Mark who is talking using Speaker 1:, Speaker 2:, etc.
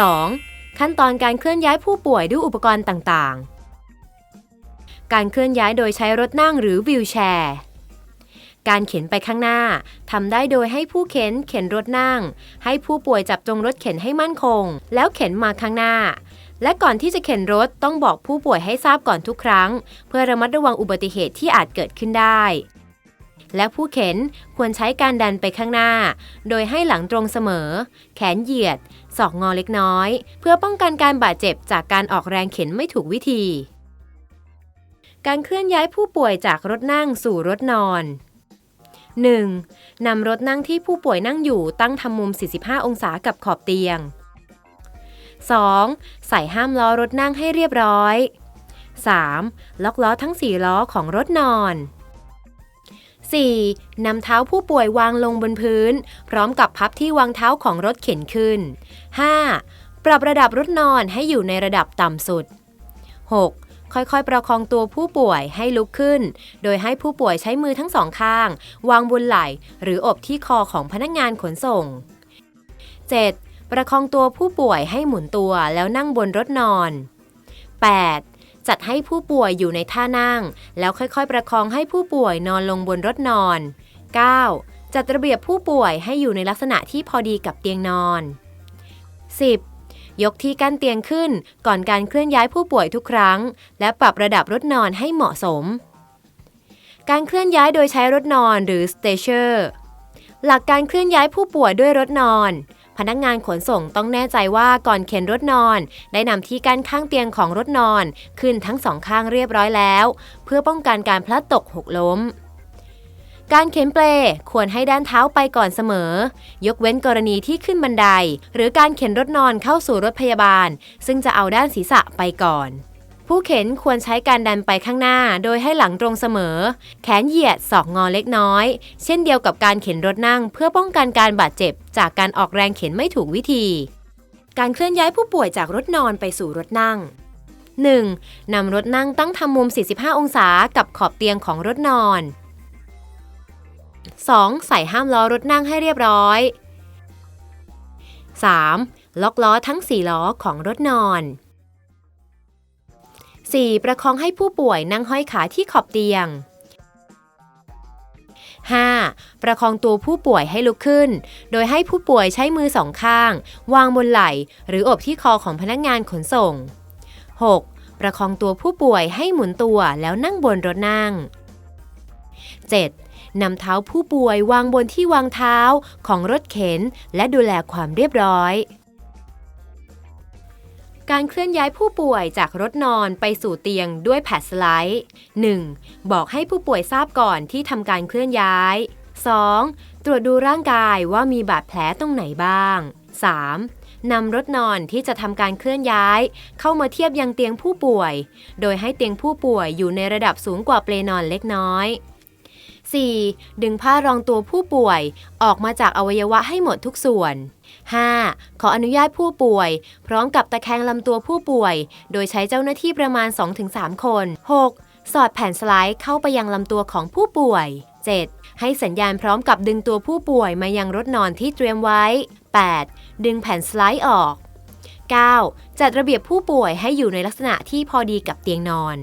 Speaker 1: 2. ขั้นตอนการเคลื่อนย้ายผู้ป่วยด้วยอุปกรณ์ต่างๆ การเคลื่อนย้ายโดยใช้รถนั่งหรือวีลแชร์ การเข็นไปข้างหน้าทำได้โดยให้ผู้เข็นเข็นรถนั่ง ให้ผู้ป่วยจับตรงรถเข็นให้มั่นคง แล้วเข็นมาข้างหน้า และก่อนที่จะเข็นรถต้องบอกผู้ป่วยให้ทราบก่อนทุกครั้ง เพื่อระมัดระวังอุบัติเหตุที่อาจเกิดขึ้นได้ และผู้เข็นควรใช้การดันไปข้างหน้า โดยให้หลังตรงเสมอ แขนเหยียด ศอกงอเล็กน้อย เพื่อป้องกันการบาดเจ็บจากการออกแรงเข็นไม่ถูกวิธี การเคลื่อนย้ายผู้ป่วยจากรถนั่งสู่รถนอน 1. นำรถนั่งที่ผู้ป่วยนั่งอยู่ตั้งทำมุม 45 องศากับขอบเตียง 2. ใส่ห้ามล้อรถนั่งให้เรียบร้อย 3. ล็อกล้อทั้ง 4 ล้อของรถนอน 4. นำเท้าผู้ป่วยวางลงบนพื้น พร้อมกับพับที่วางเท้าของรถเข็นขึ้น 5. ปรับระดับรถนอนให้อยู่ในระดับต่ำสุด 6. ค่อยๆ ประคองตัวผู้ป่วยให้ลุกขึ้น โดยให้ผู้ป่วยใช้มือทั้งสองข้าง วางบนไหล่ หรืออบที่คอของพนักงานขนส่ง 7. ประคองตัวผู้ป่วยให้หมุนตัวแล้วนั่งบนรถนอน 8. จัดให้ผู้ป่วยอยู่ในท่านั่ง แล้วค่อยๆ ประคองให้ผู้ป่วยนอนลงบนรถนอน 9. จัดระเบียบผู้ป่วยให้อยู่ในลักษณะที่พอดีกับเตียงนอน 10. ยกที่กั้นเตียงขึ้นก่อนการเคลื่อนย้ายผู้ป่วยทุกครั้ง และปรับระดับรถนอนให้เหมาะสม การเคลื่อนย้ายโดยใช้รถนอนหรือ s t a t i o n หลักการเคลื่อนย้ายผู้ป่วยด้วยรถนอน พนักงานขนส่งต้องแน่ใจว่าก่อนเข็นรถนอน ได้นำที่กั้นข้างเตียงของรถนอน ขึ้นทั้งสองข้างเรียบร้อยแล้ว เพื่อป้องกันการพลัดตกหกล้ม การเข็นเปลควรให้ด้านเท้าไปก่อนเสมอ ยกเว้นกรณีที่ขึ้นบันได หรือการเข็นรถนอนเข้าสู่รถพยาบาล ซึ่งจะเอาด้านศีรษะไปก่อน ผู้เข็นควรใช้การดันไปข้างหน้าโดยให้หลังตรงเสมอ แขนเหยียดศอกงอเล็กน้อย เช่นเดียวกับการเข็นรถนั่ง เพื่อป้องกันการบาดเจ็บ จากการออกแรงเข็นไม่ถูกวิธี การเคลื่อนย้ายผู้ป่วยจากรถนอนไปสู่รถนั่ง 1. นำรถนั่งตั้งทำมุม 45 องศากับขอบเตียงของรถนอน 2. ใส่ห้ามล้อรถนั่งให้เรียบร้อย 3. ล็อกล้อทั้ง 4 ล้อของรถนอน 4. ประคองให้ผู้ป่วยนั่งห้อยขาที่ขอบเตียง 5. ประคองตัวผู้ป่วยให้ลุกขึ้น โดยให้ผู้ป่วยใช้มือสองข้าง วางบนไหล่ หรืออบที่คอของพนักงานขนส่ง 6. ประคองตัวผู้ป่วยให้หมุนตัวแล้วนั่งบนรถนั่ง 7. นำเท้าผู้ป่วยวางบนที่วางเท้าของรถเข็น และดูแลความเรียบร้อย การเคลื่อนย้ายผู้ป่วยจากรถนอนไปสู่เตียงด้วยแผ่สไลด์ 1. บอกให้ผู้ป่วยทราบก่อนที่ทำการเคลื่อนย้าย 2. ตรวจดูร่างกายว่ามีบาดแผลตรงไหนบ้าง 3. นำรถนอนที่จะทำการเคลื่อนย้าย เข้ามาเทียบยังเตียงผู้ป่วย โดยให้เตียงผู้ป่วยอยู่ในระดับสูงกว่าเปลนอนเล็กน้อย 4. ดึงผ้ารองตัวผู้ป่วยออกมาจากอวัยวะให้หมดทุกส่วน 5. ขออนุญาตผู้ป่วย พร้อมกับตะแคงลำตัวผู้ป่วย โดยใช้เจ้าหน้าที่ประมาณ 2-3 คน 6. สอดแผ่นสไลด์เข้าไปยังลำตัวของผู้ป่วย 7. ให้สัญญาณพร้อมกับดึงตัวผู้ป่วยมายังรถนอนที่เตรียมไว้ 8. ดึงแผ่นสไลด์ออก 9. จัดระเบียบผู้ป่วยให้อยู่ในลักษณะที่พอดีกับเตียงนอน